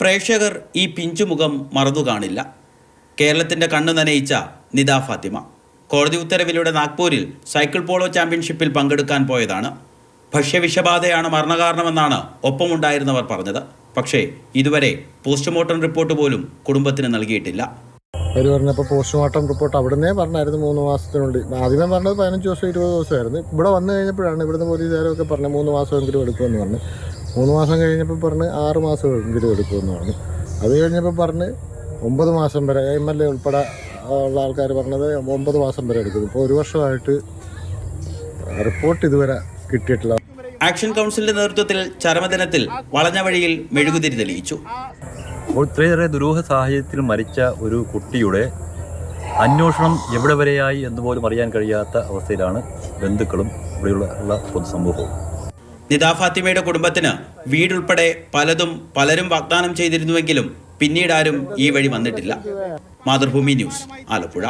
പ്രേക്ഷകർ ഈ പിഞ്ചുമുഖം മറന്നു കാണില്ല. കേരളത്തിന്റെ കണ്ണു നനയിച്ച നിദ ഫാത്തിമ. കോടതി ഉത്തരവിലൂടെ നാഗ്പൂരിൽ സൈക്കിൾ പോളോ ചാമ്പ്യൻഷിപ്പിൽ പങ്കെടുക്കാൻ പോയതാണ്. ഭക്ഷ്യവിഷബാധയാണ് മരണകാരണമെന്നാണ് ഒപ്പമുണ്ടായിരുന്നവർ പറഞ്ഞത്. പക്ഷേ ഇതുവരെ പോസ്റ്റ്മോർട്ടം റിപ്പോർട്ട് പോലും കുടുംബത്തിന് നൽകിയിട്ടില്ല. അവർ പറഞ്ഞപ്പോൾ പോസ്റ്റ്മോർട്ടം റിപ്പോർട്ട് അവിടുന്നേ പറഞ്ഞായിരുന്നു മൂന്ന് മാസത്തിനുള്ളിൽ ആദ്യമേ പറഞ്ഞത് പതിനഞ്ച് ദിവസം ഇരുപത് ദിവസമായിരുന്നു. ഇവിടെ വന്നു കഴിഞ്ഞപ്പോഴാണ് ഇവിടുന്ന് പോലീസുകാരൊക്കെ പറഞ്ഞത് മൂന്ന് മാസമെങ്കിലും എടുക്കുമെന്ന് പറഞ്ഞു. മൂന്ന് മാസം കഴിഞ്ഞപ്പോൾ പറഞ്ഞ് ആറ് മാസമെങ്കിലും എടുക്കുമെന്ന് പറഞ്ഞു. അത് കഴിഞ്ഞപ്പോൾ പറഞ്ഞ് ഒമ്പത് മാസം വരെ എം എൽ എ ഉൾപ്പെടെ ഉള്ള ആൾക്കാർ പറഞ്ഞത് ഒമ്പത് മാസം വരെ എടുക്കും ഇപ്പോൾ ഒരു വർഷമായിട്ട് റിപ്പോർട്ട് ഇതുവരെ കിട്ടിയിട്ടില്ല. ആക്ഷൻ കൗൺസിലിന്റെ നേതൃത്വത്തിൽ ചരമദിനത്തിൽ വളഞ്ഞ വഴിയിൽ മെഴുകുതിരി തെളിയിച്ചു. അപ്പോൾ ഇത്രയേറെ ദുരൂഹ സാഹചര്യത്തിൽ മരിച്ച ഒരു കുട്ടിയുടെ അന്വേഷണം എവിടെ വരെയായി എന്ന് പോലും അറിയാൻ കഴിയാത്ത അവസ്ഥയിലാണ് ബന്ധുക്കളും ഇവിടെയുള്ള ഉള്ള പൊതുസമൂഹവും. നിദാ ഫാത്തിമയുടെ കുടുംബത്തിന് വീടുൾപ്പെടെ പലതും പലരും വാഗ്ദാനം ചെയ്തിരുന്നുവെങ്കിലും പിന്നീട് ആരും ഈ വഴി വന്നിട്ടില്ല. മാതൃഭൂമി ന്യൂസ് ആലപ്പുഴ.